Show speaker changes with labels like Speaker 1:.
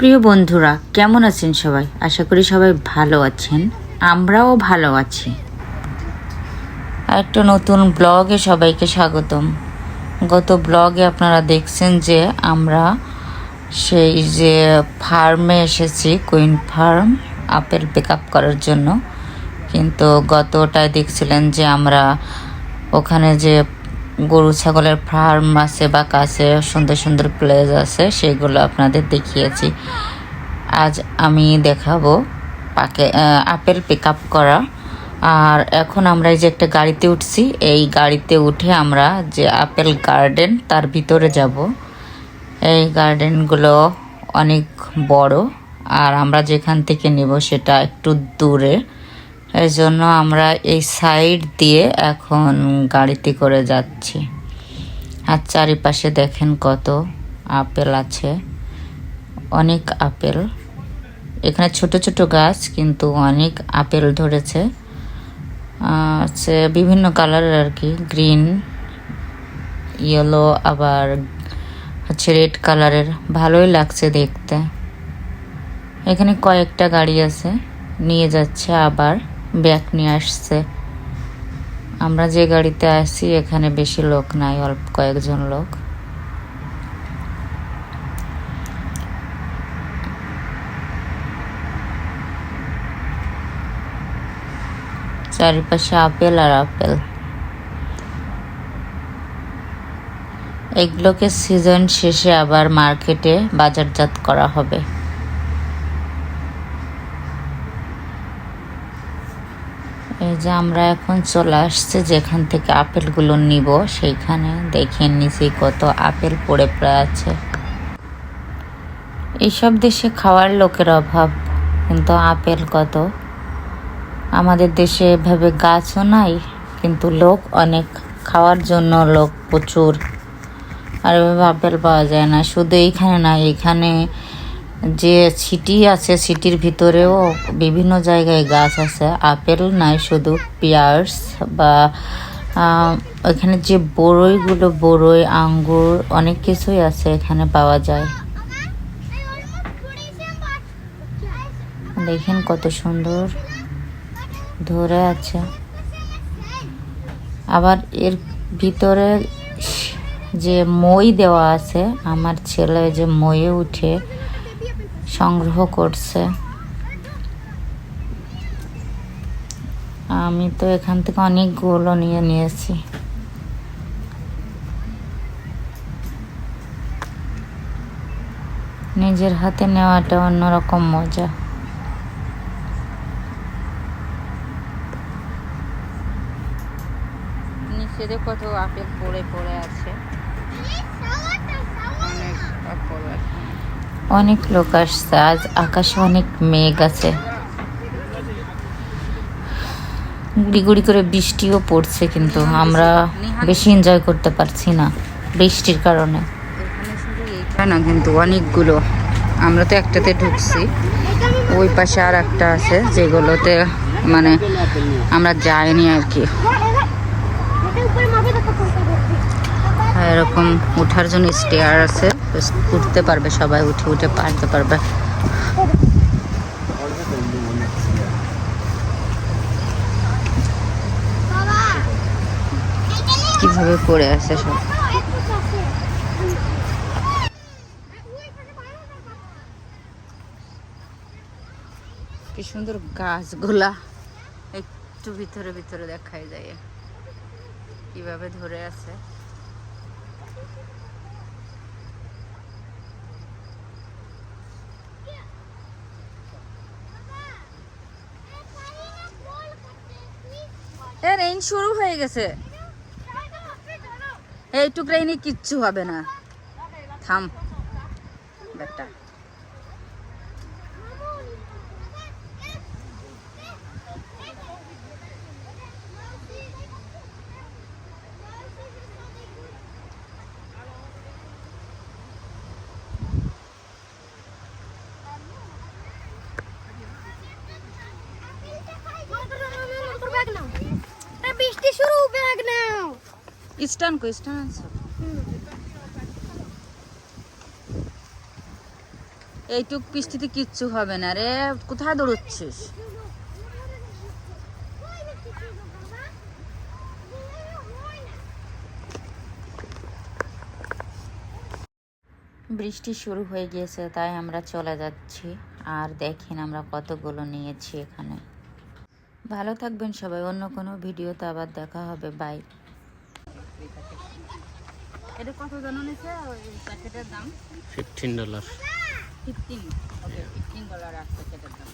Speaker 1: প্রিয় বন্ধুরা, কেমন আছেন সবাই? আশা করি সবাই ভালো আছেন। আমরাও ভালো আছি। একটা নতুন ব্লগে সবাইকে স্বাগতম। গত ব্লগে আপনারা দেখছেন যে আমরা সেই যে ফার্মে এসেছি, queen farm, apple pick up করার জন্য। কিন্তু গতটায় দেখছিলেন যে আমরা ওখানে যে গরু, ছাগলের ফার্ম আছে বা কাছে, সুন্দর সুন্দর প্লেস আছে, সেগুলো আপনাদের দেখিয়েছি। আজ আমি দেখাবো পাকে আপেল পিক আপ করা। আর এখন আমরা এই যে একটা গাড়িতে উঠছি, এই গাড়িতে উঠে আমরা যে আপেল গার্ডেন তার ভিতরে যাব। এই গার্ডেনগুলো অনেক বড়, আর আমরা যেখান থেকে নিব সেটা একটু দূরে। এই জন্য আমরা এই সাইড দিয়ে এখন গাড়িতে করে যাচ্ছি। আর চারিপাশে দেখেন কত আপেল আছে। অনেক আপেল। এখানে ছোট ছোট গাছ, কিন্তু অনেক আপেল ধরেছে। হচ্ছে বিভিন্ন কালারের আর কি। গ্রিন, ইয়েলো, আবার হচ্ছে রেড কালারের। ভালোই লাগছে দেখতে। এখানে কয়েকটা গাড়ি আছে। নিয়ে যাচ্ছে আবার। ব্যাগ নিয়ে আসছে। আমরা যে গাড়িতে আসি এখানে বেশি লোক নাই, অল্প কয়েকজন লোক। চারিপাশে আপেল আর আপেল। এগুলোকে সিজন শেষে আবার মার্কেটে বাজারজাত করা হবে। এই যে আমরা এখন চলে আসছে, যেখান থেকে আপেলগুলো নিব, সেইখানে দেখে নিছি কত আপেল পড়ে পড়ে আছে। এইসব দেশে খাওয়ার লোকের অভাব, কিন্তু আপেল কত? আমাদের দেশে এভাবে গাছও নাই, কিন্তু লোক অনেক, খাওয়ার জন্য লোক প্রচুর। আর এভাবে আপেল পাওয়া যায় না, শুধু এইখানে না এখানে যে সিটি আছে, সিটির ভিতরেও বিভিন্ন জায়গায় গাছ আছে। আপেল নাই, শুধু পিয়ার্স বা ওখানে যে বড়ইগুলো, বড়ই, আঙ্গুর, অনেক কিছুই আছে এখানে পাওয়া যায়। দেখেন কত সুন্দর ধরে আছে। আবার এর ভিতরে যে মই দেওয়া আছে, আমার ছেলে যে ময়ে উঠে সংগ্রহ করছে। আমি তো এখান থেকে অনেকগুলো নিয়ে নিয়েছি। নিজের হাতে নেওয়াটা অন্যরকম মজা। নিচে কত আপেল পড়ে পড়ে আছে। অনেক আপেল আছে। অনেক লোক আসছে। আজ আকাশে অনেক মেঘ আছে। গুড়ি গুড়ি করে বৃষ্টিও পড়ছে কিন্তু আমরা বেশি এনজয় করতে পারছি না বৃষ্টির কারণে। না কিন্তু অনেকগুলো। আমরা তো একটাতে ঢুকছি। ওই পাশে আর একটা আছে যেগুলোতে মানে আমরা যাইনি আর কি। এরকম উঠার জন্য স্টেয়ার আছে। উঠতে পারবে সবাই, উঠে উঠে পারতে পারবে। কীভাবে পড়ে আছে সব? কি সুন্দর গাছগুলা। একটু ভিতরে ভিতরে দেখাই যায়। কীভাবে ধরে আছে? এ রেইন শুরু হয়ে গেছে। এইটুক রেইনে কিচ্ছু হবে না। থাম। বেটা
Speaker 2: বৃষ্টি শুরু ব্যাগ নাও
Speaker 1: স্টান কো আনছো এইটুক বৃষ্টিতে কিচ্ছু হবে না রে, কোথায় দৌড়চ্ছিস? বৃষ্টি শুরু হয়ে গিয়েছে, তাই আমরা চলে যাচ্ছি। আর দেখেন আমরা কতগুলো নিয়েছি এখানে। ভালো থাকবেন সবাই, অন্য কোনো ভিডিওতে আবার দেখা হবে। বাই এটা কত জানো নিছে ওই প্যাকেটের দাম।
Speaker 3: Fifteen dollar
Speaker 1: fifteen okay fifteen dollar এক প্যাকেটের দাম।